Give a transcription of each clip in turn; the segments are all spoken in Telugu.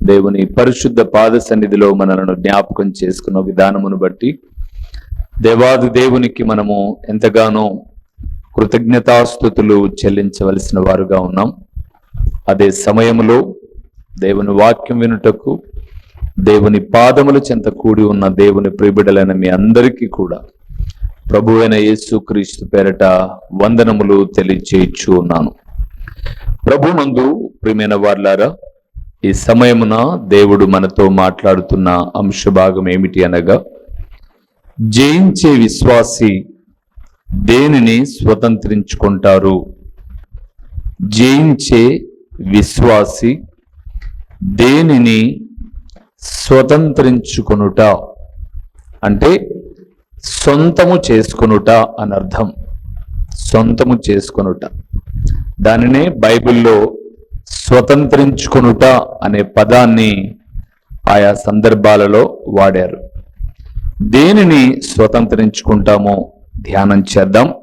దేవుని పరిశుద్ధ పాద సన్నిధిలో మనలను జ్ఞాపకం చేసుకున్న విధానమును బట్టి దేవాది దేవునికి మనము ఎంతగానో కృతజ్ఞతాస్థుతులు చెల్లించవలసిన వారుగా ఉన్నాం. అదే సమయంలో దేవుని వాక్యం వినుటకు దేవుని పాదముల చెంత కూడి ఉన్న దేవుని ప్రిబిడలైన మీ అందరికీ కూడా ప్రభు అయిన యేసు క్రీస్తు పేరట వందనములు తెలియచేయచ్చు ఉన్నాను ప్రభునందు ప్రియమైన వార్లారా ఈ సమయమున దేవుడు మనతో మాట్లాడుతున్న అంశభాగం ఏమిటి అనగా జయించే విశ్వాసి దేనిని స్వతంత్రించుకుంటారు? జయించే విశ్వాసి దేనిని స్వతంత్రించుకొనుట అంటే సొంతము చేసుకొనుట అనర్థం. సొంతము చేసుకొనుట. దానినే బైబిల్లో స్వతంత్రించుకొనుట అనే పదాన్ని ఆయా సందర్భాలలో వాడారు. దేనిని స్వతంత్రించుకుంటామో ధ్యానం చేద్దాం.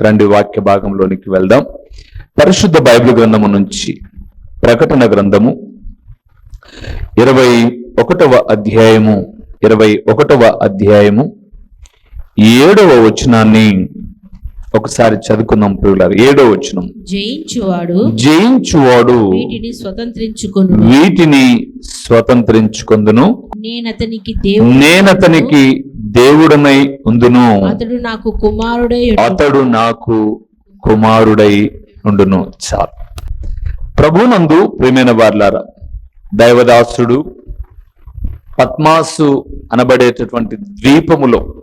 రెండు వాక్య భాగంలోనికి వెళ్దాం. పరిశుద్ధ బైబిల్ గ్రంథము నుంచి ప్రకటన గ్రంథము ఇరవై ఒకటవ అధ్యాయము ఇరవై ఒకటవ అధ్యాయము ఏడవ వచనాన్ని ఒకసారి చదువుకుందాం ప్రియులారు. ఏడవ వచనం. జయించువాడు జయించువాడు వీటిని స్వతంత్రించుకొను వీటిని స్వతంత్రించుకొందును. నేనతనికి దేవుడు నేనతనికి దేవుడనై ఉందును. అతడు నాకు కుమారుడై. అతడు నాకు కుమారుడై ఉండును. చాలు. ప్రభునందు ప్రేమైన వార్లారా దైవదాసుడు పద్మాసు అనబడేటటువంటి ద్వీపములో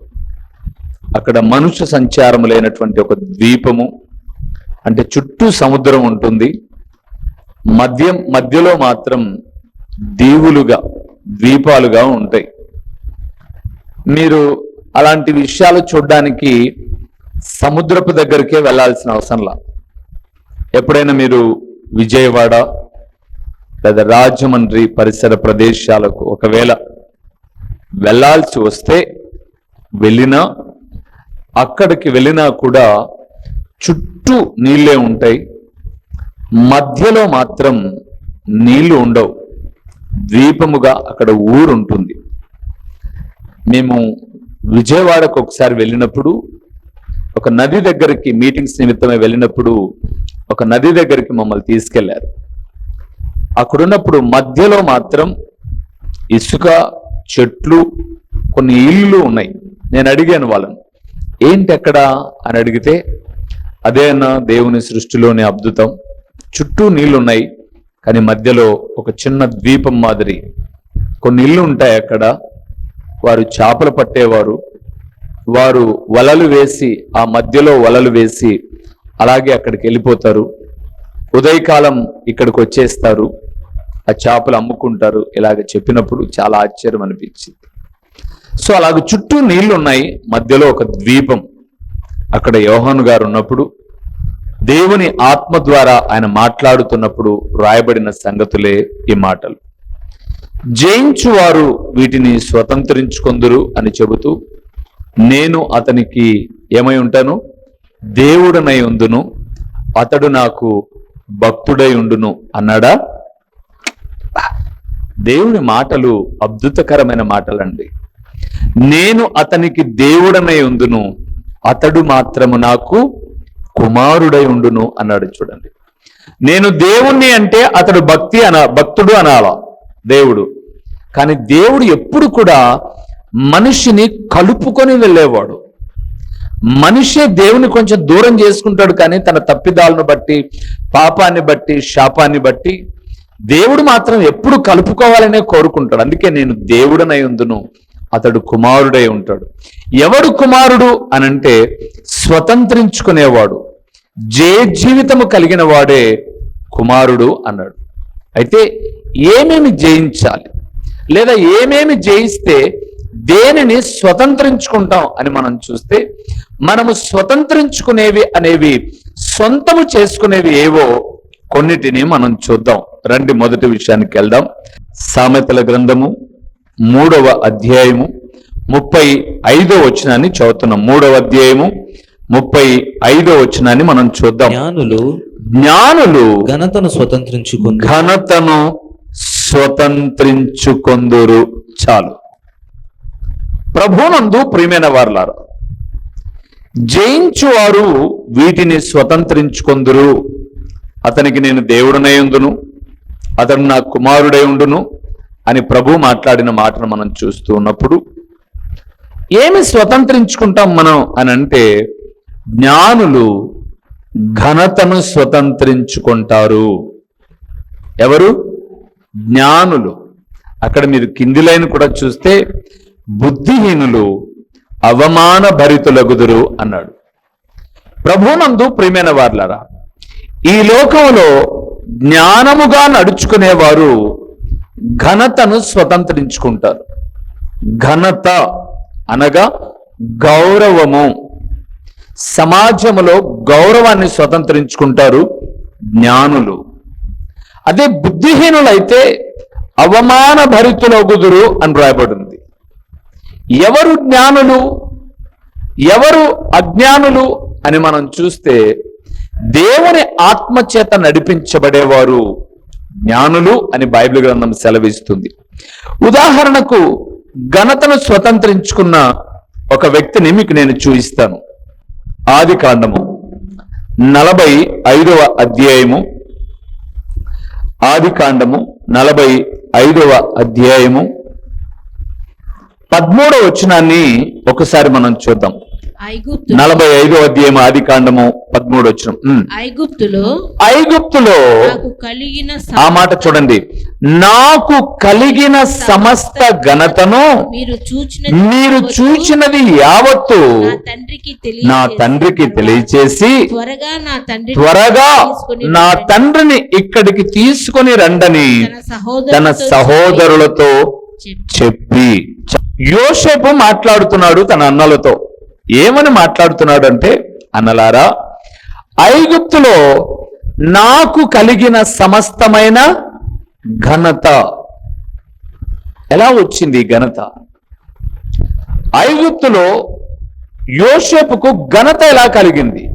అక్కడ మనుష్య సంచారము లేనటువంటి ఒక ద్వీపము అంటే చుట్టూ సముద్రం ఉంటుంది. మధ్య మధ్యలో మాత్రం దీవులుగా ద్వీపాలుగా ఉంటాయి. మీరు అలాంటి విషయాలు చూడడానికి సముద్రపు దగ్గరికే వెళ్ళాల్సిన అవసరంలా? ఎప్పుడైనా మీరు విజయవాడ లేదా రాజమండ్రి పరిసర ప్రదేశాలకు ఒకవేళ వెళ్ళాల్సి వస్తే వెళ్ళినా అక్కడికి వెళ్ళినా కూడా చుట్టూ నీళ్ళే ఉంటాయి. మధ్యలో మాత్రం నీళ్ళు ఉండవు. ద్వీపముగా అక్కడ ఊరు ఉంటుంది మేము విజయవాడకు ఒకసారి వెళ్ళినప్పుడు ఒక నది దగ్గరికి మీటింగ్స్ నిమిత్తమే వెళ్ళినప్పుడు ఒక నది దగ్గరికి మమ్మల్ని తీసుకెళ్ళారు. అక్కడున్నప్పుడు మధ్యలో మాత్రం ఇసుక చెట్లు కొన్ని ఇళ్ళు ఉన్నాయి. నేను అడిగాను వాళ్ళని ఏంటి ఎక్కడ అని అడిగితే అదే అన్న దేవుని సృష్టిలోని అద్భుతం. చుట్టూ నీళ్ళున్నాయి కానీ మధ్యలో ఒక చిన్న ద్వీపం మాదిరి. కొన్ని ఇళ్ళు ఉంటాయి అక్కడ. వారు చేపలు పట్టేవారు. వారు వలలు వేసి ఆ మధ్యలో వలలు వేసి అలాగే అక్కడికి వెళ్ళిపోతారు. ఉదయకాలం ఇక్కడికి వచ్చేస్తారు. ఆ చేపలు అమ్ముకుంటారు ఇలాగ చెప్పినప్పుడు చాలా ఆశ్చర్యం అనిపించింది. సో అలాగ చుట్టూ నీళ్ళు ఉన్నాయి మధ్యలో ఒక ద్వీపం. అక్కడ యోహాను గారు ఉన్నప్పుడు దేవుని ఆత్మ ద్వారా ఆయన మాట్లాడుతున్నప్పుడు రాయబడిన సంగతులే ఈ మాటలు. జయించువారు వీటిని స్వతంత్రించుకొందురు అని చెబుతూ నేను అతనికి ఏమై ఉంటాను? దేవుడనై ఉందును. అతడు నాకు భక్తుడై ఉండును అన్నాడా? దేవుని మాటలు అద్భుతకరమైన మాటలండి. నేను అతనికి దేవుడనై ఉందును అతడు మాత్రము నాకు కుమారుడై ఉండును అన్నాడు చూడండి. నేను దేవుణ్ణి అంటే అతడు భక్తి అన భక్తుడు అనాలా దేవుడు. కానీ దేవుడు ఎప్పుడు కూడా మనిషిని కలుపుకొని వెళ్ళేవాడు. మనిషే దేవుని కొంచెం దూరం చేసుకుంటాడు కానీ తన తప్పిదాలను బట్టి పాపాన్ని బట్టి శాపాన్ని బట్టి దేవుడు మాత్రం ఎప్పుడు కలుపుకోవాలనే కోరుకుంటాడు. అందుకే నేను దేవుడనై ఉందును అతడు కుమారుడై ఉంటాడు. ఎవడు కుమారుడు అనంటే స్వతంత్రించుకునేవాడు. జే జీవితము కలిగిన వాడే కుమారుడు అన్నాడు. అయితే ఏమేమి జయించాలి? లేదా ఏమేమి జయిస్తే దేనిని స్వతంత్రించుకుంటాం అని మనం చూస్తే మనము స్వతంత్రించుకునేవి అనేవి సొంతము చేసుకునేవి ఏవో కొన్నిటిని మనం చూద్దాం. రండి మొదటి విషయానికి వెళ్దాం. సామెతల గ్రంథము మూడవ అధ్యాయము ముప్పై ఐదో వచనాన్ని చదువుతున్నాం. మూడవ అధ్యాయము ముప్పై ఐదో వచనాన్ని మనం చూద్దాం. జ్ఞానులు జ్ఞానులు ఘనతను స్వతంత్రించుకుంది ఘనతను స్వతంత్రించుకొందురు. చాలు. ప్రభునందు ప్రియమైన వారులారు జయించువారు వీటిని స్వతంత్రించుకొందురు. అతనికి నేను దేవుడనై ఉందును అతడు నా కుమారుడై ఉండును అని ప్రభు మాట్లాడిన మాటను మనం చూస్తూ ఉన్నప్పుడు ఏమి స్వతంత్రించుకుంటాం మనం అని అంటే జ్ఞానులు ఘనతను స్వతంత్రించుకుంటారు. ఎవరు? జ్ఞానులు. అక్కడ మీరు కింది లైన్ కూడా చూస్తే బుద్ధిహీనులు అవమాన భరితులగుదురు అన్నాడు. ప్రభునందు ప్రియమైన వార్లరా ఈ లోకంలో జ్ఞానముగా నడుచుకునేవారు ఘనతను స్వతంత్రించుకుంటారు. ఘనత అనగా గౌరవము. సమాజములో గౌరవాన్ని స్వతంత్రించుకుంటారు జ్ఞానులు. అదే బుద్ధిహీనులైతే అవమాన భరితులగుదురు అని రాయబడింది ఎవరు జ్ఞానులు ఎవరు అజ్ఞానులు అని మనం చూస్తే దేవుని ఆత్మచేత నడిపించబడేవారు జ్ఞానులు అని బైబిల్ గ్రంథం సెలవిస్తుంది. ఉదాహరణకు ఘనతను స్వతంత్రించుకున్న ఒక వ్యక్తిని మీకు నేను చూపిస్తాను. ఆది కాండము నలభై ఐదవ అధ్యాయము. ఆది కాండము నలభై ఐదవ అధ్యాయము. పదమూడవ వచనాన్ని ఒకసారి మనం చూద్దాం. నలభై ఐదవ అధ్యాయం ఆది కాండము పదమూడు ఉమ్. ఐగుప్తులో ఐగుప్తులో కలిగిన ఆ మాట చూడండి నాకు కలిగిన సమస్త ఘనతను మీరు చూచిన మీరు చూచినది యావత్తు నా తండ్రికి తెలియచేసి త్వరగా నా తండ్రి త్వరగా తీసుకుని నా రండి. తండ్రిని ఇక్కడికి తీసుకొని రండని తన సహోదరులతో చెప్పి యోసేపు మాట్లాడుతున్నాడు తన అన్నలతో ఏమని మాట్లాడుతున్నాడు అంటే అన్నలారా ఐగుప్తులో నాకు కలిగిన సమస్తమైన ఘనత. ఎలా వచ్చింది ఘనత? ఐగుప్తులో యోసేపుకు ఘనత ఎలా కలిగింది?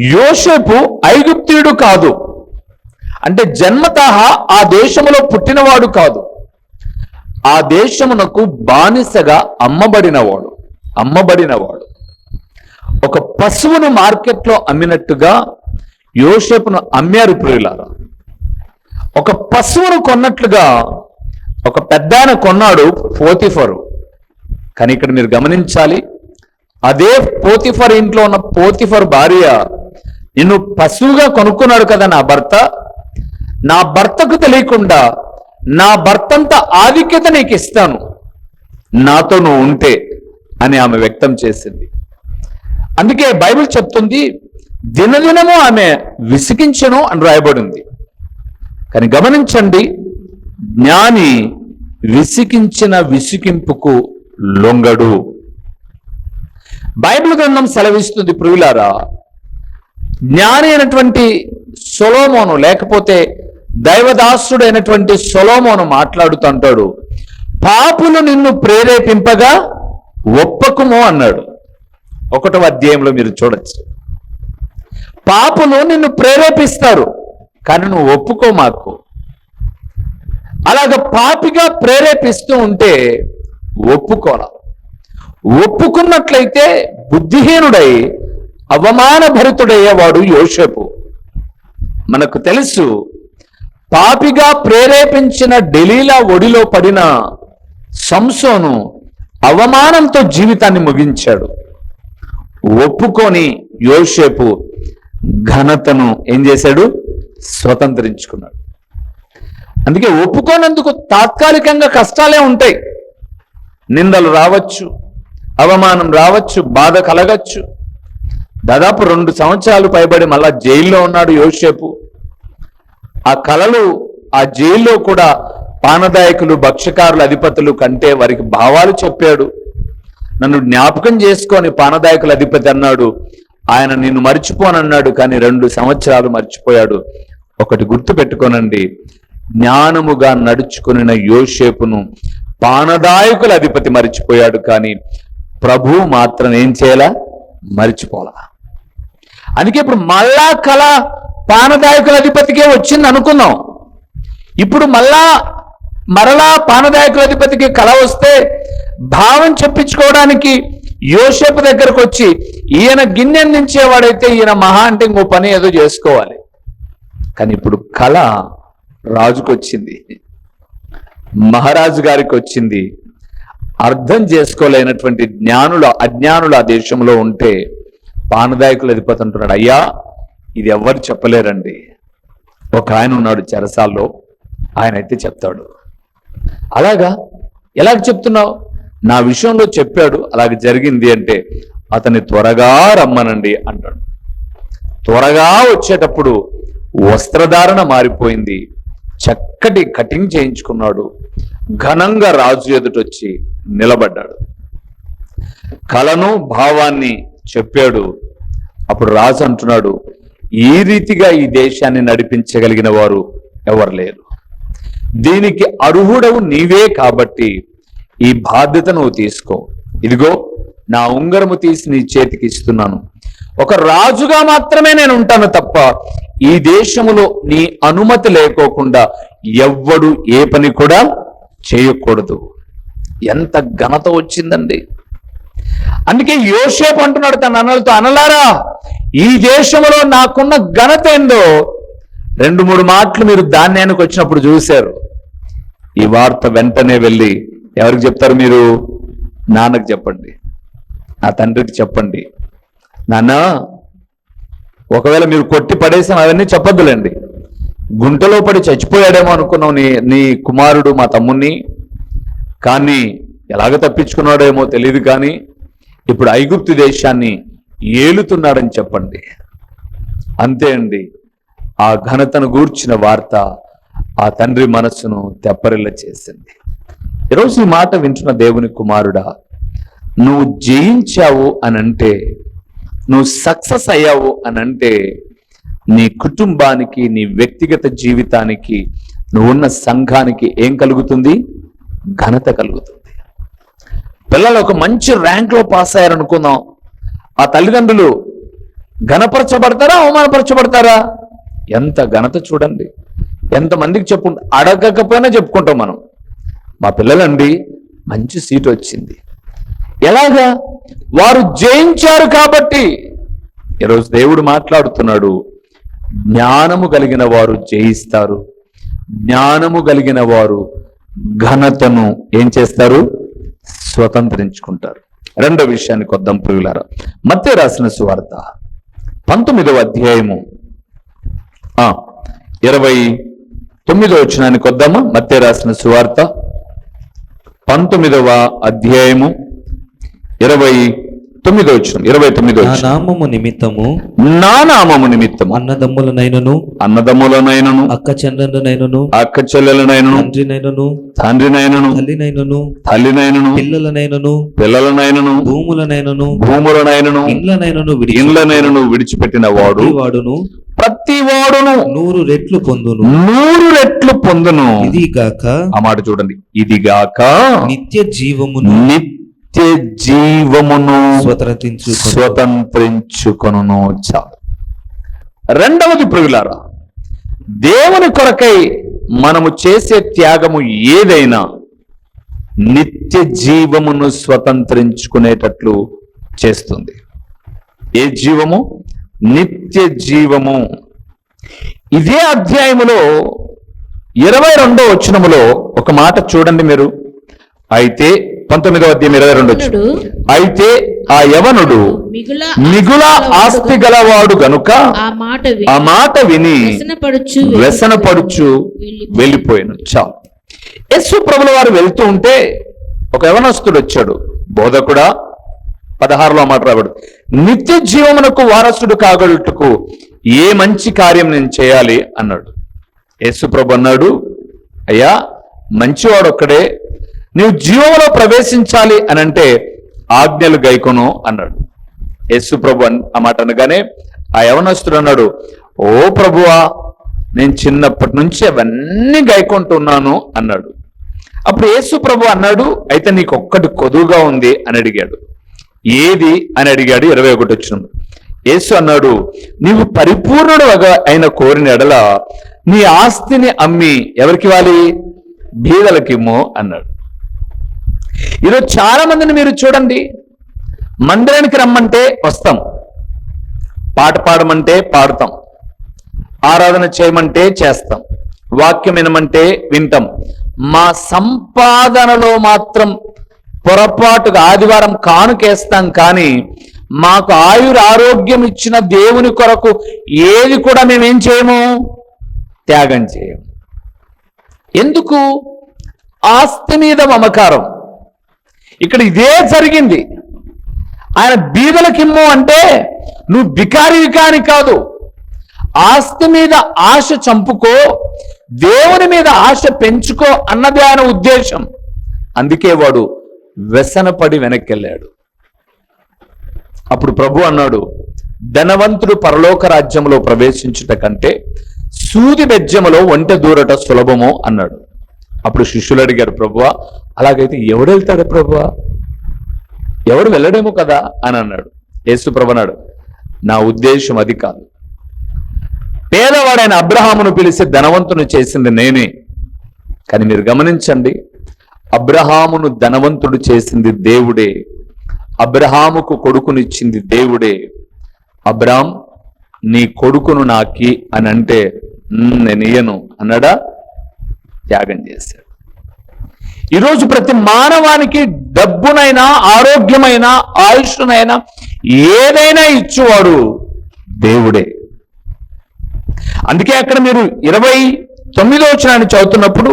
యోసేపు ఐగుప్తీయుడు కాదు. అంటే జన్మతహ ఆ దేశములో పుట్టినవాడు కాదు. ఆ దేశమునకు బానిసగా అమ్మబడినవాడు. అమ్మబడినవాడు. ఒక పశువును మార్కెట్లో అమ్మినట్టుగా యోసేపును అమ్మారు ప్రియులారా. ఒక పశువును కొన్నట్లుగా ఒక పెద్దాయన కొన్నాడు పోతిఫరు. కానీ ఇక్కడ మీరు గమనించాలి అదే పోతిఫర్ ఇంట్లో ఉన్న పోతిఫర్ భార్య నిన్ను పశువుగా కొనుక్కున్నాడు కదా నా భర్త. నా భర్తకు తెలియకుండా నా భర్తంత ఆధిక్యత నీకు ఇస్తాను నాతో నువ్వు ఉంటే అని ఆమె వ్యక్తం చేసింది. అందుకే బైబిల్ చెప్తుంది దినదినము ఆమె విసిగించను అని రాయబడింది. కానీ గమనించండి జ్ఞాని విసిగించిన విసిగింపుకు లొంగడు. బైబిల్ గ్రంథం సెలవిస్తుంది ప్రియులారా జ్ఞాని అయినటువంటి సొలోమోను లేకపోతే దైవదాసుడైనటువంటి సొలోమోను మాట్లాడుతుంటాడు పాపులు నిన్ను ప్రేరేపింపగా ఒప్పకుము అన్నాడు. ఒకటవ అధ్యాయంలో మీరు చూడొచ్చు. పాపలు నిన్ను ప్రేరేపిస్తారు కానీ నువ్వు ఒప్పుకో మాకు. అలాగ పాపిగా ప్రేరేపిస్తూ ఉంటే ఒప్పుకోరా. ఒప్పుకున్నట్లయితే బుద్ధిహీనుడై అవమాన భరితుడయ్యేవాడు యోషపు మనకు తెలుసు పాపిగా ప్రేరేపించిన డెలీలా ఒడిలో పడిన సంసోను అవమానంతో జీవితాన్ని ముగించాడు. ఒప్పుకొని యోషేపు ఘనతను ఏం చేశాడు? స్వతంత్రించుకున్నాడు. అందుకే ఒప్పుకోనందుకు తాత్కాలికంగా కష్టాలే ఉంటాయి. నిందలు రావచ్చు అవమానం రావచ్చు బాధ కలగచ్చు. దాదాపు రెండు సంవత్సరాలు పైబడి మళ్ళా జైల్లో ఉన్నాడు యోసేపు. ఆ కళలు ఆ జైల్లో కూడా పానదాయకులు భక్ష్యకారుల అధిపతులు కంటే వారికి భావాలు చెప్పాడు. నన్ను జ్ఞాపకం చేసుకొని పానదాయకుల అధిపతి అన్నాడు. ఆయన నిన్ను మర్చిపోనన్నాడు కానీ రెండు సంవత్సరాలు మర్చిపోయాడు. ఒకటి గుర్తు పెట్టుకోనండి జ్ఞానముగా నడుచుకుని యోషేపును పానదాయకుల అధిపతి మర్చిపోయాడు కానీ ప్రభు మాత్రం ఏం చేయాలా? మర్చిపోలా. అందుకే ఇప్పుడు మళ్ళా కళ పానదాయకుల అధిపతికే వచ్చింది అనుకుందాం. ఇప్పుడు మళ్ళా మరలా పానదాయకుల అధిపతికి కళ వస్తే భావం చెప్పించుకోవడానికి యోసేపు దగ్గరకు వచ్చి ఈయన గిన్నె అందించేవాడైతే ఈయన మహా అంటే ఇంకో పని ఏదో చేసుకోవాలి. కానీ ఇప్పుడు కళ రాజుకు వచ్చింది మహారాజు గారికి వచ్చింది. అర్థం చేసుకోలేనటువంటి జ్ఞానుల అజ్ఞానులు ఆ దేశంలో ఉంటే పానదాయకులు అధిపతి అంటున్నాడు అయ్యా ఇది ఎవ్వరు చెప్పలేరండి. ఒక ఆయన ఉన్నాడు చెరసాల్లో ఆయన అయితే చెప్తాడు. అలాగా ఎలాగ చెప్తున్నావు? నా విషయంలో చెప్పాడు అలాగ జరిగింది అంటే అతన్ని త్వరగా రమ్మనండి అంటాడు. త్వరగా వచ్చేటప్పుడు వస్త్రధారణ మారిపోయింది. చక్కటి కటింగ్ చేయించుకున్నాడు. ఘనంగా రాజు ఎదుటొచ్చి నిలబడ్డాడు. కలను భావాన్ని చెప్పాడు. అప్పుడు రాజు అంటున్నాడు ఈ రీతిగా ఈ దేశాన్ని నడిపించగలిగిన వారు ఎవరు లేరు? దీనికి అర్హుడవు నీవే కాబట్టి ఈ బాధ్యత నువ్వు తీసుకో. ఇదిగో నా ఉంగరము తీసి నీ చేతికి ఇస్తున్నాను. ఒక రాజుగా మాత్రమే నేను ఉంటాను తప్ప ఈ దేశములో నీ అనుమతి లేకోకుండా ఎవ్వడు ఏ పని కూడా చేయకూడదు. ఎంత ఘనత వచ్చిందండి. అందుకే యోసేపు అంటున్నాడు తన అనలతో అనలారా ఈ దేశంలో నాకున్న ఘనత ఏందో రెండు మూడు మాటలు మీరు ధాన్యానికి వచ్చినప్పుడు చూశారు. ఈ వార్త వెంటనే వెళ్ళి ఎవరికి చెప్తారు మీరు? నాన్నకు చెప్పండి. నా తండ్రికి చెప్పండి. నాన్న ఒకవేళ మీరు కొట్టి పడేసిన అవన్నీ చెప్పద్దులేండి. గుంటలో పడి చచ్చిపోయాడేమో అనుకున్నావు నీ నీ కుమారుడు మా తమ్ముణ్ణి. కానీ ఎలాగ తప్పించుకున్నాడేమో తెలియదు కానీ ఇప్పుడు ఐగుప్తు దేశాన్ని ఏలుతున్నాడని చెప్పండి. అంతే అండి. ఆ ఘనతను గూర్చిన వార్త ఆ తండ్రి మనస్సును తెప్పరిల్ల చేసింది. ఈరోజు ఈ మాట వింటున్న దేవుని కుమారుడా నువ్వు జయించావు అనంటే నువ్వు సక్సెస్ అయ్యావు అనంటే నీ కుటుంబానికి నీ వ్యక్తిగత జీవితానికి నువ్వున్న సంఘానికి ఏం కలుగుతుంది? ఘనత కలుగుతుంది. పిల్లలు ఒక మంచి ర్యాంక్లో పాస్ అయ్యారనుకుందాం. ఆ తల్లిదండ్రులు ఘనపరచబడతారా అవమానపరచబడతారా? ఎంత ఘనత చూడండి. ఎంతమందికి చెప్పు అడగకపోయినా చెప్పుకుంటాం మనం. మా పిల్లలండి మంచి సీట్ వచ్చింది. ఎలాగా? వారు జయించారు కాబట్టి. ఈరోజు దేవుడు మాట్లాడుతున్నాడు. జ్ఞానము కలిగిన వారు జయిస్తారు. జ్ఞానము కలిగిన వారు ఘనతను ఏం చేస్తారు? స్వతంత్రించుకుంటారు. రెండో విషయానికి వద్దాం ప్రియులారా. మధ్య రాసిన సువార్త పంతొమ్మిదవ అధ్యాయము ఇరవై తొమ్మిదో వచ్చినానికి వద్దామా మధ్య రాసిన సువార్త పంతొమ్మిదవ అధ్యాయము ఇరవై తొమ్మిదో వచ్చిన ఇరవై తొమ్మిదో నామము నిమిత్తము నా నామము నిమిత్తము. అన్నదమ్ములనైనను అన్నదమ్ములనైనను అక్క చెల్లెలనైనను అక్క చెల్లెలనైనను తండ్రినైనను తండ్రినైనను తల్లినైనను తల్లినైనను పిల్లలనైనను పిల్లలనైనను భూములనైనను భూములనైనను ఇండ్లనైనను ఇండ్లనైనను విడిచిపెట్టిన వాడు వాడును ప్రతి వాడును నూరు రెట్లు పొందును. నూరు రెట్లు పొందును. ఇది గాక ఆ మాట చూడండి. ఇదిగాక నిత్య జీవమును నిత్య జీవమును స్వతంత్రించు స్వతంత్రించుకొను చాలు. రెండవది ప్రియులారా దేవుని కొరకై మనము చేసే త్యాగము ఏదైనా నిత్య జీవమును స్వతంత్రించుకునేటట్లు చేస్తుంది. ఏ జీవము? నిత్య జీవము. ఇదే అధ్యాయములో ఇరవై రెండో వచనములో ఒక మాట చూడండి మీరు. అయితే పంతొమ్మిదో అధ్యాయం ఇరవై రెండు అయితే ఆ యవనుడు మిగుల ఆస్తి గలవాడు గనుక ఆ మాట ఆ విని మాట విని వ్యసనపడుచు వెళ్ళిపోయాను. చాలు యస్సు ప్రభుల వారు వెళ్తూ ఉంటే ఒక యవనస్తుడు వచ్చాడు. బోధకుడా పదహారులో మాట రాబడు. నిత్య జీవమునకు వారసుడు కాగలుటకు ఏ మంచి కార్యం నేను చేయాలి? అన్నాడు. యేసుప్రభు అన్నాడు అయ్యా మంచివాడు ఒక్కడే నీవు జీవంలో ప్రవేశించాలి అని అంటే ఆజ్ఞలు గైకొను అన్నాడు. యేసుప్రభు అన్- ఆ మాట అనగానే ఆ యవనస్తుడు అన్నాడు ఓ ప్రభువా నేను చిన్నప్పటి నుంచి అవన్నీ గైకొంటున్నాను అన్నాడు. అప్పుడు యేసు ప్రభు అన్నాడు అయితే నీకు ఒక్కటి కొదువుగా ఉంది అని అడిగాడు. ఏది? అని అడిగాడు ఇరవై ఒకటి వచ్చిన. యేసు అన్నాడు నీవు పరిపూర్ణుడు అయిన కోరిన ఎడల నీ ఆస్తిని అమ్మి ఎవరికి ఇవ్వాలి? బీదలకిమ్మో అన్నాడు. ఈరోజు చాలా మందిని మీరు చూడండి. మందిరానికి రమ్మంటే వస్తాం. పాట పాడమంటే పాడుతాం. ఆరాధన చేయమంటే చేస్తాం. వాక్యం వినమంటే వింటాం. మా సంపాదనలో మాత్రం పొరపాటుగా ఆదివారం కానుకేస్తాం కానీ మాకు ఆయుర ఆరోగ్యం ఇచ్చిన దేవుని కొరకు ఏది కూడా మేమేం చేయము? త్యాగం చేయము. ఎందుకు? ఆస్తి మీద మమకారం. ఇక్కడ ఇదే జరిగింది. ఆయన బీదలకిమ్ము అంటే నువ్వు బికారి కాని కాదు. ఆస్తి మీద ఆశ చంపుకో దేవుని మీద ఆశ పెంచుకో అన్నది ఆయన ఉద్దేశం. అందుకే వాడు వ్యసనపడి వెనక్కెళ్ళాడు. అప్పుడు ప్రభు అన్నాడు ధనవంతుడు పరలోక రాజ్యంలో ప్రవేశించుట కంటే సూది బెజ్జములో ఒంటె దూరట సులభము అన్నాడు. అప్పుడు శిష్యులు అడిగారు ప్రభువా అలాగైతే ఎవడు వెళ్తాడు ప్రభువా? ఎవడు వెళ్ళడేమో కదా? అని అన్నాడు. యేసు ప్రభనాడు నా ఉద్దేశం అది కాదు. పేదవాడైన అబ్రహామును పిలిచి ధనవంతుని చేసింది నేనే. కానీ మీరు గమనించండి అబ్రహామును ధనవంతుడు చేసింది దేవుడే. అబ్రహాముకు కొడుకునిచ్చింది దేవుడే. అబ్రామ్ నీ కొడుకును నాకి అని అంటే నేను ఇయ్యను అన్నాడా? త్యాగం చేశాడు. ఈరోజు ప్రతి మానవానికి డబ్బునైనా ఆరోగ్యమైన ఆయుష్నైనా ఏదైనా ఇచ్చేవాడు దేవుడే. అందుకే అక్కడ మీరు ఇరవై తొమ్మిదో వచ్చినాన్ని చదువుతున్నప్పుడు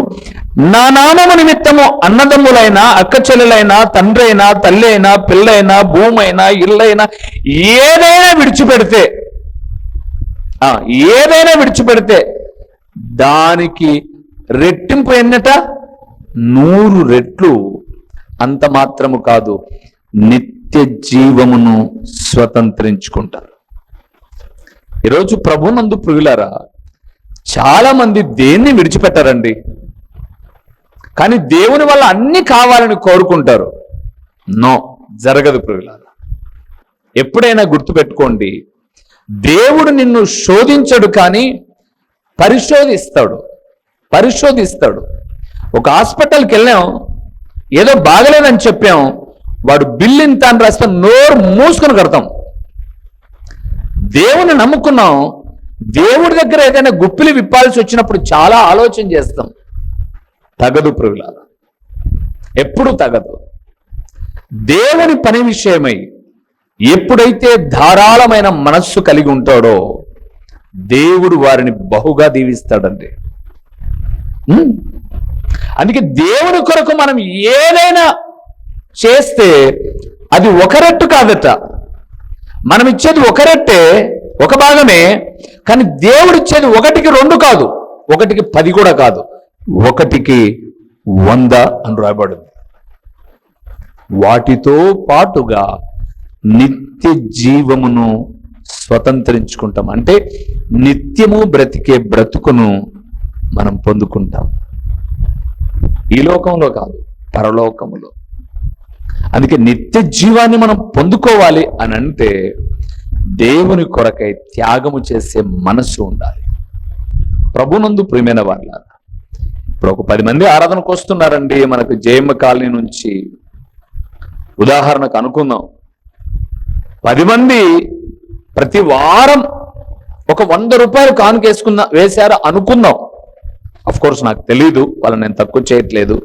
నా నామము నిమిత్తము అన్నదమ్ములైనా అక్క చెల్లెలైనా తండ్రి అయినా తల్లి అయినా పిల్లైనా భూమైనా ఇల్లైనా ఏదైనా విడిచిపెడితే ఏదైనా విడిచిపెడితే దానికి రెట్టింపు ఎన్నట? నూరు రెట్లు. అంత మాత్రము కాదు నిత్య జీవమును స్వతంత్రించుకుంటారు. ఈరోజు ప్రభునందు ప్రియులారా చాలా మంది దేన్ని విడిచిపెట్టారండి? కానీ దేవుని వల్ల అన్ని కావాలని కోరుకుంటారు. నో జరగదు ప్రియులారా. ఎప్పుడైనా గుర్తుపెట్టుకోండి దేవుడు నిన్ను శోధించడు కానీ పరిశోధిస్తాడు. పరిశోధిస్తాడు. ఒక హాస్పిటల్కి వెళ్ళాం ఏదో బాగలేదని చెప్పాం వాడు బిల్లు ఇంత అని రాస్తే నోరు మూసుకొని కడతాం. దేవుని నమ్ముకున్నాం దేవుడి దగ్గర ఏదైనా గుప్పిలు విప్పాల్సి వచ్చినప్పుడు చాలా ఆలోచన చేస్తాం. తగదు ప్రియుల ఎప్పుడు తగదు. దేవుని పని విషయమై ఎప్పుడైతే ధారాళమైన మనస్సు కలిగి ఉంటాడో దేవుడు వారిని బహుగా దీవిస్తాడండి. అందుకే దేవుని కొరకు మనం ఏదైనా చేస్తే అది ఒక రెట్టు కాదట. మనం ఇచ్చేది ఒక రెట్టే ఒక భాగమే కానీ దేవుడు ఇచ్చేది ఒకటికి రెండు కాదు. ఒకటికి పది కూడా కాదు. ఒకటికి వంద అని రాయబడింది. వాటితో పాటుగా నిత్య జీవమును స్వతంత్రించుకుంటాం. అంటే నిత్యము బ్రతికే బ్రతుకును మనం పొందుకుంటాం. ఈ లోకంలో కాదు పరలోకములో. అందుకే నిత్య జీవాన్ని మనం పొందుకోవాలి అని అంటే దేవుని కొరకై త్యాగము చేసే మనస్సు ఉండాలి. ప్రభునందు ప్రియమైన వాళ్ళ ఇప్పుడు ఒక పది మంది ఆరాధనకు వస్తున్నారండి మనకు జయమ్మ కాలనీ నుంచి. ఉదాహరణకు అనుకుందాం. పది మంది ప్రతి వారం ఒక వంద రూపాయలు కానుకేసుకున్నా వేశారు అనుకుందాం. కోర్స్ నాకు తెలియదు వాళ్ళని నేను తక్కువ చేయట్లేదు.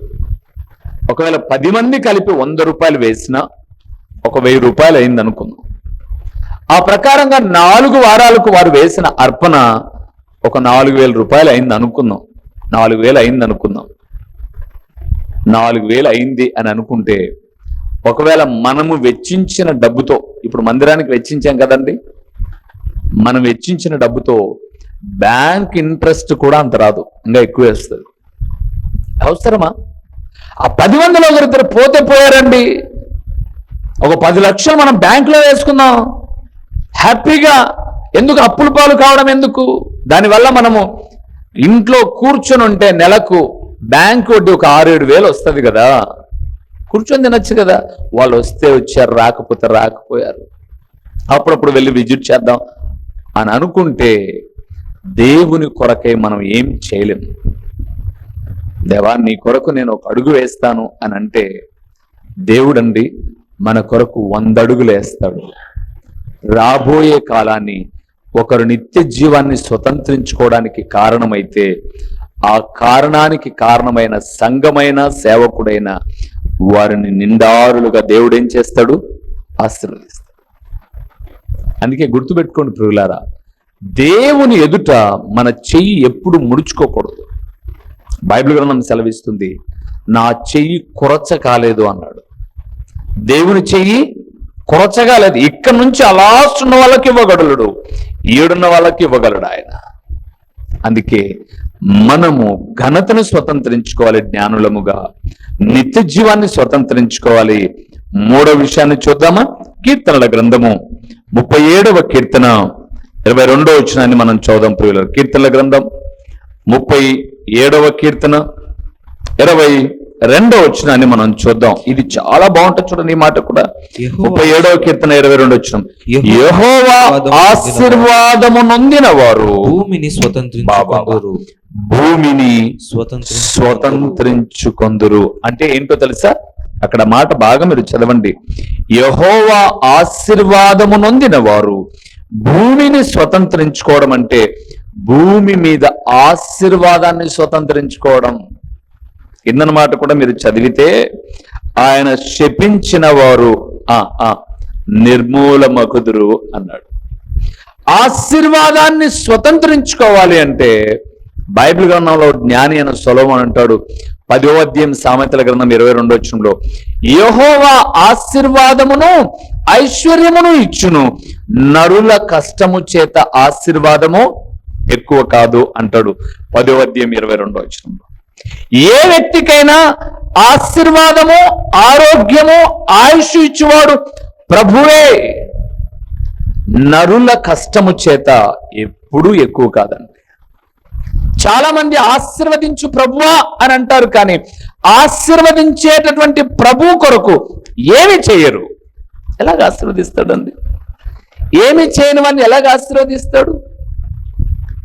ఒకవేళ పది మంది కలిపి వంద రూపాయలు వేసినా ఒక వెయ్యి రూపాయలు అయింది అనుకుందాం ఆ ప్రకారంగా నాలుగు వారాలకు వారు వేసిన అర్పణ ఒక నాలుగు వేల రూపాయలు అయింది అనుకుందాం నాలుగు వేలు అయింది అనుకుందాం నాలుగు వేలు అయింది అని అనుకుంటే ఒకవేళ మనము వెచ్చించిన డబ్బుతో ఇప్పుడు మందిరానికి వెచ్చించాం కదండి? మనం వెచ్చించిన డబ్బుతో బ్యాంక్ ఇంట్రెస్ట్ కూడా అంత రాదు. ఇంకా ఎక్కువ వేస్తుంది. అవసరమా? ఆ పది మందిలో ఒకరిద్దరు పోతే పోయారండి. ఒక పది లక్షలు మనం బ్యాంకులో వేసుకుందాం. హ్యాపీగా. ఎందుకు అప్పుల పాలు కావడం ఎందుకు? దానివల్ల మనము ఇంట్లో కూర్చొని ఉంటే నెలకు బ్యాంక్ వడ్డీ ఒక ఆరు ఏడు వేలు వస్తుంది కదా. కూర్చొని తినొచ్చు కదా. వాళ్ళు వస్తే వచ్చారు రాకపోతే రాకపోయారు. అప్పుడప్పుడు వెళ్ళి విజిట్ చేద్దాం అని అనుకుంటే దేవుని కొరకై మనం ఏం చేయలేము దేవా నీ కొరకు నేను ఒక అడుగు వేస్తాను అని అంటే దేవుడండి మన కొరకు వంద అడుగులు వేస్తాడు. రాబోయే కాలాన్ని ఒకరు నిత్య జీవాన్ని స్వతంత్రించుకోవడానికి కారణమైతే ఆ కారణానికి కారణమైన సంఘమైన సేవకుడైన వారిని నిండారులుగా దేవుడు ఏం చేస్తాడు? ఆశీర్వదిస్తాడు. అందుకే గుర్తుపెట్టుకోండి ప్రియులారా దేవుని ఎదుట మన చెయ్యి ఎప్పుడు ముడుచుకోకూడదు. బైబిల్ గ్రంథం సెలవిస్తుంది నా చెయ్యి కొరచ కాలేదు అన్నాడు. దేవుని చెయ్యి కొరచగాలేదు ఇక్కడ నుంచి అలాస్తున్న ఉన్న వాళ్ళకి ఇవ్వగలడు ఏడున్న వాళ్ళకి ఇవ్వగలడు ఆయన. అందుకే మనము ఘనతను స్వతంత్రించుకోవాలి జ్ఞానులముగా. నిత్య జీవాన్ని స్వతంత్రించుకోవాలి. మూడో విషయాన్ని చూద్దామా? కీర్తనల గ్రంథము ముప్పై ఏడవ కీర్తన. ఇరవై రెండో వచనాన్ని మనం చూద్దాం ప్రియుల కీర్తనల గ్రంథం ముప్పై ఏడవ కీర్తన. ఇరవై రెండో వచనాన్ని మనం చూద్దాం. ఇది చాలా బాగుంటుంది చూడండి ఈ మాట కూడా. ముప్పై ఏడవ కీర్తన ఇరవై రెండు వచ్చిన యెహోవా యెహోవా ఆశీర్వాదము నొందిన వారు భూమిని స్వతంత్రించుకుందరు. భూమిని స్వతంత్రం స్వతంత్రించుకొందురు. అంటే ఏంటో తెలుసా? అక్కడ మాట బాగా మీరు చదవండి. యహోవా ఆశీర్వాదము నొందిన వారు భూమిని స్వతంత్రించుకోవడం అంటే భూమి మీద ఆశీర్వాదాన్ని స్వతంత్రించుకోవడం. కిందన మాట కూడా మీరు చదివితే ఆయన శపించిన వారు ఆ ఆ నిర్మూలమగుదురు అన్నాడు. ఆశీర్వాదాన్ని స్వతంత్రించుకోవాలి అంటే బైబిల్ గ్రంథంలో జ్ఞాని అయిన సొలోమన్ అంటాడు పదో అధ్యాయం సామెతల గ్రంథం ఇరవై రెండో వచ్చంలో యహోవా ఆశీర్వాదమును ఐశ్వర్యమును ఇచ్చును. నరుల కష్టము చేత ఆశీర్వాదము ఎక్కువ కాదు అంటాడు పదో అధ్యాయం ఇరవై రెండో వచనంలో. ఏ వ్యక్తికైనా ఆశీర్వాదము ఆరోగ్యము ఆయుష్ ఇచ్చేవాడు ప్రభువే. నరుల కష్టము చేత ఎప్పుడూ ఎక్కువ కాదండి. చాలా మంది ఆశీర్వదించు ప్రభువా అని అంటారు కానీ ఆశీర్వదించేటటువంటి ప్రభు కొరకు ఏమి చేయరు. ఎలాగ ఆశీర్వదిస్తాడండి? ఏమి చేయని వాడిని ఎలాగ ఆశీర్వదిస్తాడు?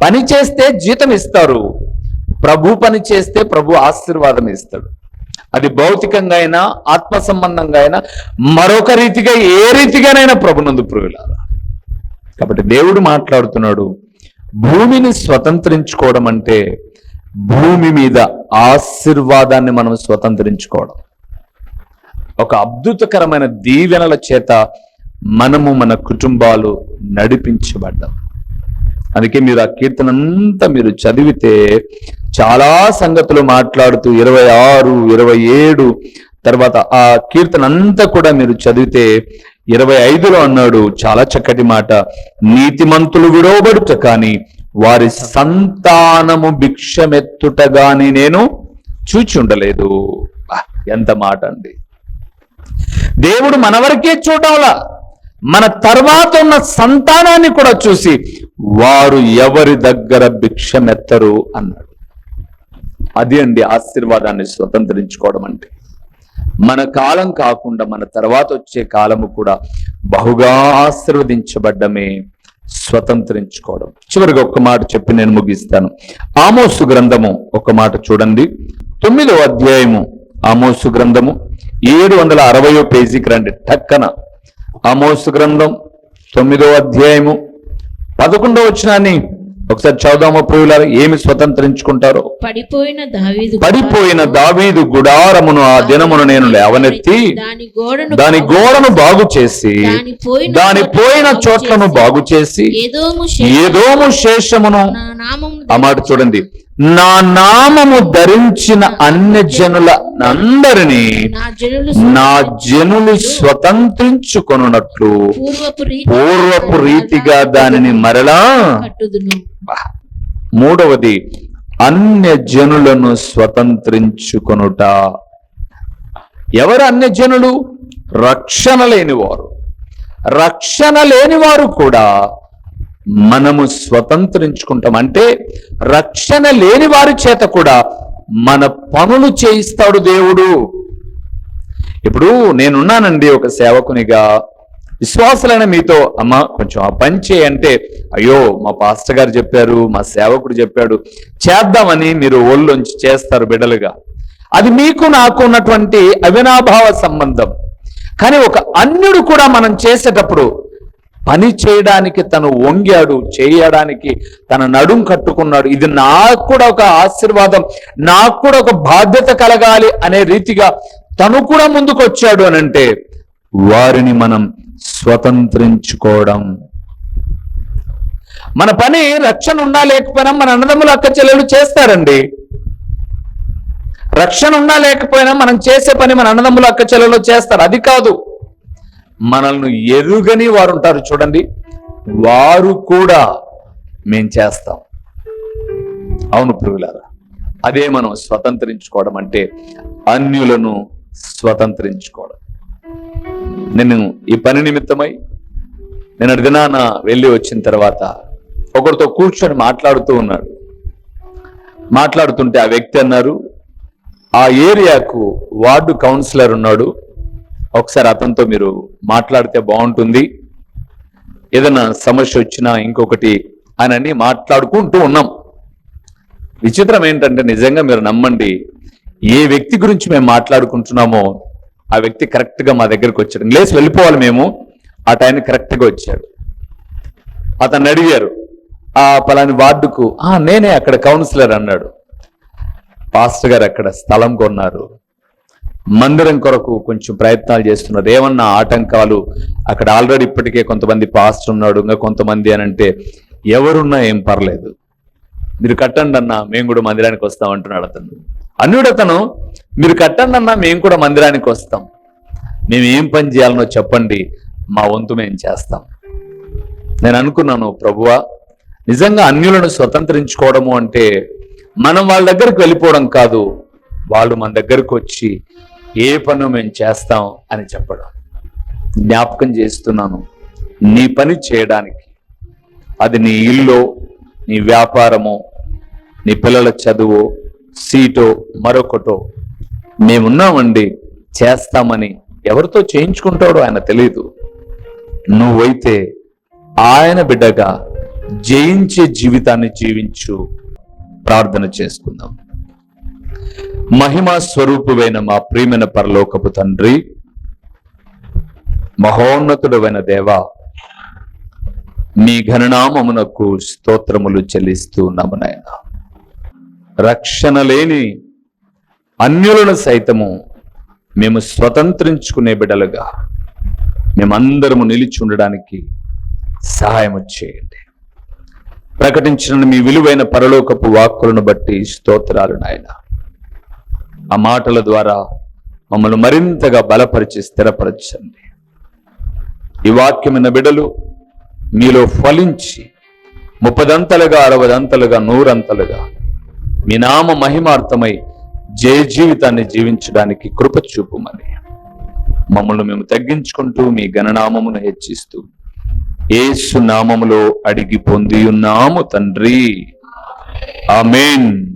పని చేస్తే జీతం ఇస్తారు. ప్రభు పని చేస్తే ప్రభు ఆశీర్వాదం ఇస్తాడు. అది భౌతికంగా అయినా ఆత్మ సంబంధంగా అయినా మరొక రీతిగా ఏ రీతిగానైనా ప్రభునందు ప్రియులారా కాబట్టి దేవుడు మాట్లాడుతున్నాడు భూమిని స్వతంత్రించుకోవడం అంటే భూమి మీద ఆశీర్వాదాన్ని మనం స్వతంత్రించుకోవడం. ఒక అద్భుతకరమైన దీవెనల చేత మనము మన కుటుంబాలు నడిపించబడ్డాం. అందుకే మీరు ఆ కీర్తన అంతా మీరు చదివితే చాలా సంగతులు మాట్లాడుతూ ఇరవై ఆరు ఇరవై ఏడు తర్వాత ఆ కీర్తన అంతా కూడా మీరు చదివితే ఇరవై ఐదులో అన్నాడు చాలా చక్కటి మాట. నీతిమంతులు విడవబడుట కాని వారి సంతానము భిక్షమెత్తుట గాని నేను చూచి ఉండలేదు. ఎంత మాట అండి. దేవుడు మన వరకే చూడాలా. మన తర్వాత ఉన్న సంతానాన్ని కూడా చూసి వారు ఎవరి దగ్గర భిక్షమెత్తరు అన్నాడు. అది అండి ఆశీర్వాదాన్ని స్వతంత్రించుకోవడం అంటే. మన కాలం కాకుండా మన తర్వాత వచ్చే కాలము కూడా బహుగా ఆశీర్వదించబడ్డమే. స్వతంత్రించుకోవడం. చివరిగా ఒక్క మాట చెప్పి నేను ముగిస్తాను. ఆమోసు గ్రంథము ఒక మాట చూడండి. తొమ్మిదో అధ్యాయము ఆమోసు గ్రంథము. ఏడు వందల అరవయో పేజీకి రండి. టక్కన. ఆమోసు గ్రంథం తొమ్మిదో అధ్యాయము పదకొండో వచ్చినాన్ని ఒకసారి చదుదామా ప్రియులారా ఏమి స్వతంత్రించుకుంటారో? పడిపోయిన దావీదు పడిపోయిన దావీదు గుడారమును ఆ దినమును నేను లేవనెత్తి దాని గోడను బాగు చేసి దాని పోయిన చోట్లను బాగు చేసి ఏదోము శేషమును ఆ మాట చూడండి. నా నామము ధరించిన అన్య జనుల అందరినీ నా జనులు స్వతంత్రించుకొనున్నట్లు పూర్వపు రీతి పూర్వపు రీతిగా దానిని మరలా మూడవది అన్య జనులను స్వతంత్రించుకొనుట. ఎవరు అన్య జనులు? రక్షణ లేనివారు. రక్షణ లేనివారు కూడా మనము స్వతంత్రించుకుంటాం. అంటే రక్షణ లేని వారి చేత కూడా మన పనులు చేయిస్తాడు దేవుడు. ఇప్పుడు నేనున్నానండి ఒక సేవకునిగా. విశ్వాసులైన మీతో అమ్మ కొంచెం ఆ పని చేయంటే అయ్యో మా పాస్టర్ గారు చెప్పారు మా సేవకుడు చెప్పాడు చేద్దామని మీరు ఓళ్ళొంచి చేస్తారు బిడలుగా. అది మీకు నాకు ఉన్నటువంటి అవినాభావ సంబంధం. కానీ ఒక అన్యుడు కూడా మనం చేసేటప్పుడు పని చేయడానికి తను వంగాడు చేయడానికి తన నడుం కట్టుకున్నాడు. ఇది నాకు కూడా ఒక ఆశీర్వాదం నాకు కూడా ఒక బాధ్యత కలగాలి అనే రీతిగా తను కూడా ముందుకొచ్చాడు అని అంటే వారిని మనం స్వతంత్రించుకోవడం. మన పని రక్షణ ఉన్నా లేకపోయినా మన అన్నదమ్ములు అక్క చెల్లెలు చేస్తారండి. రక్షణ ఉన్నా లేకపోయినా మనం చేసే పని మన అన్నదమ్ములు అక్క చెల్లెలు చేస్తారు. అది కాదు. మనల్ని ఎరుగని వారు ఉంటారు చూడండి. వారు కూడా మేం చేస్తాం. అవును పురుగులారా అదే మనం స్వతంత్రించుకోవడం అంటే అన్యులను స్వతంత్రించుకోవడం. నేను ఈ పని నిమిత్తమై నేను దినాన వెళ్ళి వచ్చిన తర్వాత ఒకరితో కూర్చొని మాట్లాడుతూ ఉన్నాడు. మాట్లాడుతుంటే ఆ వ్యక్తి అన్నారు ఆ ఏరియాకు వార్డు కౌన్సిలర్ ఉన్నాడు. ఒకసారి అతనితో మీరు మాట్లాడితే బాగుంటుంది. ఏదైనా సమస్య వచ్చినా ఇంకొకటి అని మాట్లాడుకుంటూ ఉన్నాం. విచిత్రం ఏంటంటే నిజంగా మీరు నమ్మండి ఏ వ్యక్తి గురించి మేము మాట్లాడుకుంటున్నామో ఆ వ్యక్తి కరెక్ట్గా మా దగ్గరికి వచ్చాడు. లేచి వెళ్ళిపోవాలి మేము ఆ టైం కరెక్ట్గా వచ్చాడు. అతన్ని అడిగారు ఆ పలాని వార్డుకు ఆ నేనే అక్కడ కౌన్సిలర్ అన్నాడు. పాస్టర్ గారు అక్కడ స్థలం కొన్నారు. మందిరం కొరకు కొంచెం ప్రయత్నాలు చేస్తున్నారు. ఏమన్నా ఆటంకాలు? అక్కడ ఆల్రెడీ ఇప్పటికే కొంతమంది పాస్టర్ ఉన్నాడు. ఇంకా కొంతమంది అని అంటే ఎవరున్నా ఏం పర్లేదు. మీరు కట్టండి అన్నా మేము కూడా మందిరానికి వస్తాం అంటున్నాడు అతను. అన్నుడు అతను మీరు కట్టండి అన్నా మేము కూడా మందిరానికి వస్తాం. మేము ఏం పని చేయాలనో చెప్పండి. మా వంతు మేము చేస్తాం. నేను అనుకున్నాను ప్రభువా నిజంగా అన్యులను స్వతంత్రించుకోవడము అంటే మనం వాళ్ళ దగ్గరికి వెళ్ళిపోవడం కాదు. వాళ్ళు మన దగ్గరకు వచ్చి ఏ పను మేము చేస్తాం అని చెప్పడం. జ్ఞాపకం చేస్తున్నాను నీ పని చేయడానికి. అది నీ ఇల్లు నీ వ్యాపారమో నీ పిల్లల చదువు సీటో మరొకటో. మేమున్నామండి చేస్తామని ఎవరితో చేయించుకుంటాడో ఆయన తెలియదు నువ్వైతే ఆయన బిడ్డగా జయించే జీవితాన్ని జీవించు ప్రార్థన చేసుకుందాం. మహిమా స్వరూపువైన మా ప్రియమైన పరలోకపు తండ్రి మహోన్నతుడవైన దేవ మీ ఘననామమునకు స్తోత్రములు చెల్లిస్తూ ఉన్నాము నాయన. రక్షణ లేని అన్యులను సైతము మేము స్వతంత్రించుకునే బిడలుగా మేమందరము నిలిచి ఉండడానికి సహాయం చేయండి. ప్రకటించిన మీ విలువైన పరలోకపు వాక్కులను బట్టి స్తోత్రాలు నాయనా. ఆ మాటల ద్వారా మమ్మల్ని మరింతగా బలపరిచి స్థిరపరచండి. ఈ వాక్యమైన బిడలు మీలో ఫలించి ముప్పదంతలుగా అరవదంతలుగా నూరంతలుగా మీ నామ మహిమార్థమై జయ జీవితాన్ని జీవించడానికి కృప చూపుమని మమ్మల్ని మేము తగ్గించుకుంటూ మీ గణనామమును హెచ్చిస్తూ ఏసు నామములో అడిగి పొంది ఉన్నాము తండ్రి. ఆమెన్.